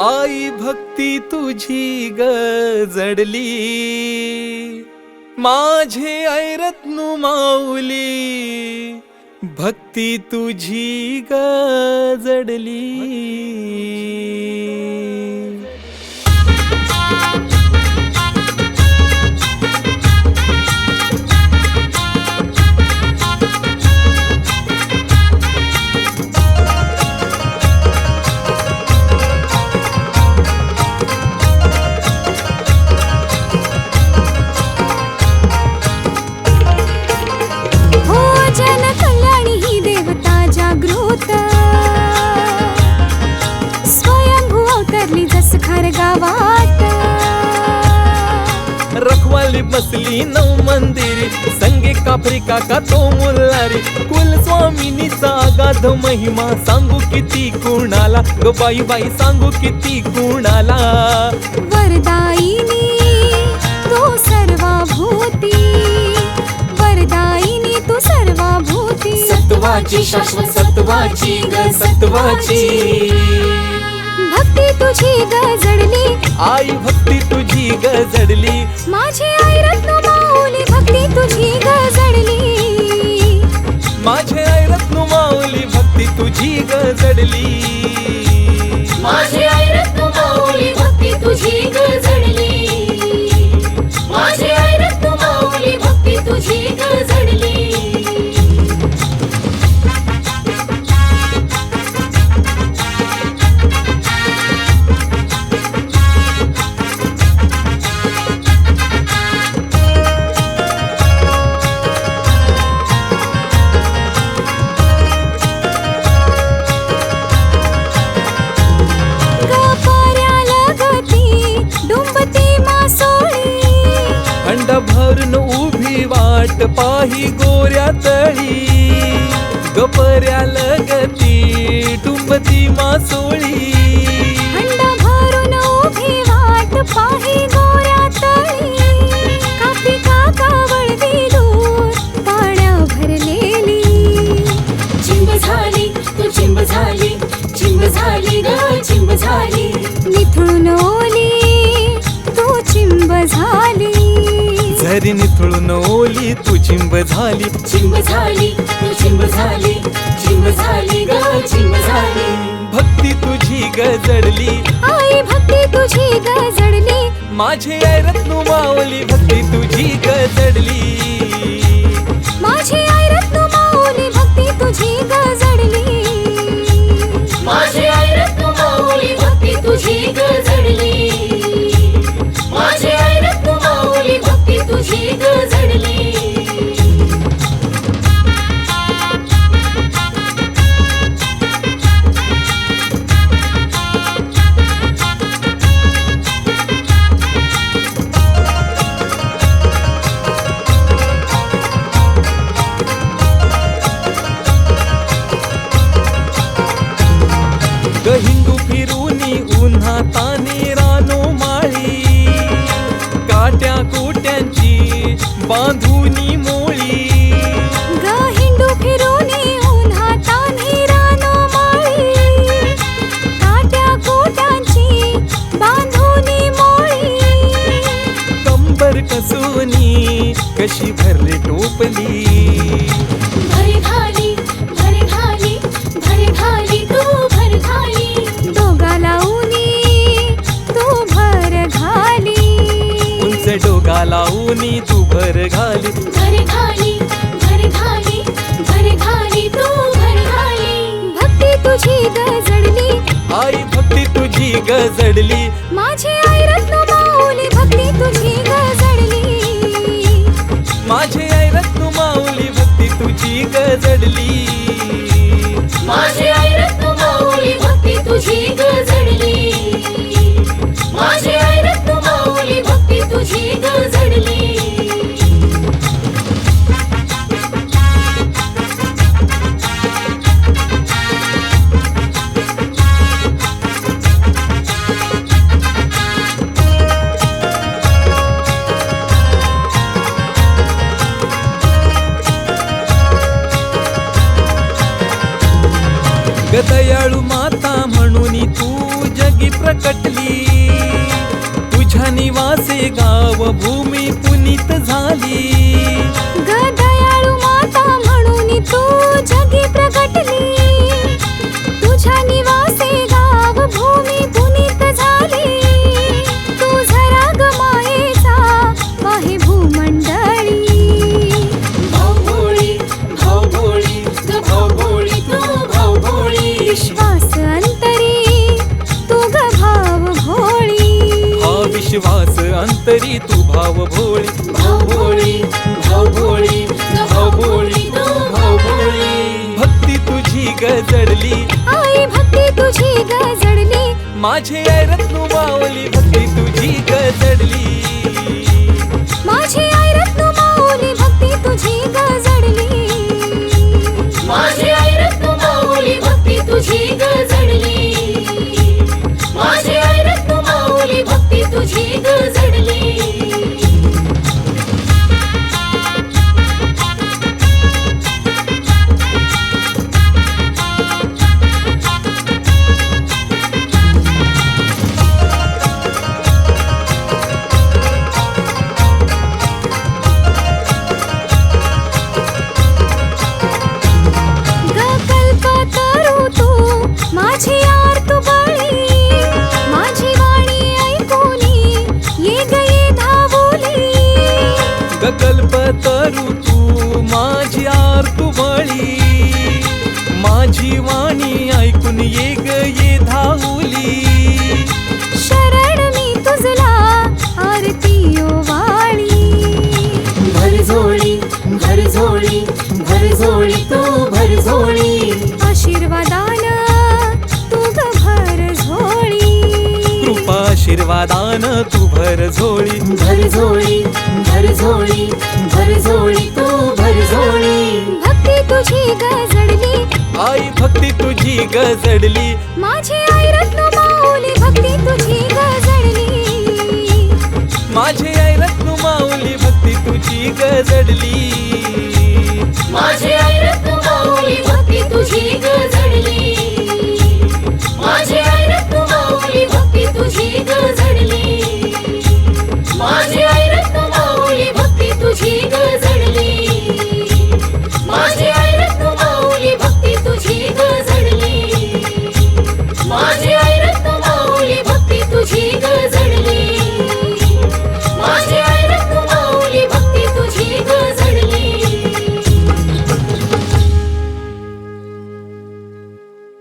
आई भक्ती तुझी ग जडली. माझे ऐरत्नु माऊली भक्ती तुझी ग जडली. गावात. रखवाली बसली नऊ मंदिरी संगे कापरी काका तो मुल्लारी कुल स्वामिनीचा अगाध महिमा सांगू किती कुणाला? ग बाई बाई सांगू किती कुणाला? वरदायिनी तू सर्वभूती. वरदायिनी तू सर्वभूती. सत्वाची शाश्वत सत्वाची ग सत्वाची. आई भक्ती तुझी ग जडली. माझी आई रत्न माऊली भक्ती तुझी गजडली माझे आई रत्नु माऊली भक्ती तुझी ग जडली. माझी खंड उभी वाट पाही गोऱ्या तळी. गपऱ्या लगती डुंबती मासोळी. झरी निथळून ओली तू चिंब झाली. चिंब झाली तू चिंब झाली चिंब झाली ग चिंब झाली. भक्ती तुझी ग जडली. आई भक्ती तुझी गजडली माझे आई रत्नु माऊली भक्ती तुझी ग जडली. माझी आई रत्न माऊली भक्ती तुझी गजडली काट्या कोट्यांची बांधुनी मोळी. फिरूनी कोट्यांची बांधूनी मोळी. कंबर कसुनी कशी भरले टोपली. लावूनी तू भर घाली. भर घाली भर घाली भर घाली तू भर घाली. भक्ती तुझी गजडली. आई भक्ती तुझी ग जडली माझी आई रत्न माऊली भक्ती तुझी गजडली. माझे आई रत्नु माऊली भक्ती तुझी ग जडली माझी आई रत्न माऊली भक्ती तुझी गजडली. दयाळू माता म्हणून तू जग जगी प्रकटली. तुझ्या निवासे गाव भूमी पुनीत झाली. माझी आई रत्नू माऊली भक्ती तुझी गजडली. माझी आई रत्न माऊली भक्ती तुझी गकल्प तरू तू माझी आरतू बळी. माझी वाणी ऐकून ये ग ये धावली. शरण मी तुझला आरती वाळी भर झोळी भर झोळी भर झोळी तू कृपाशीर्वादान तू भर झोळी. भर झोळी भर झोळी भर झोळी तू भर झोळी. भक्ती तुझी गजडली आई भक्ती तुझी गजडली माझी आई रत्न माऊली भक्ती तुझी गजडली माझे आई रत्नू माऊली भक्ती तुझी गजडली माझी आई रत्न माऊली भक्ती तुझी गजडली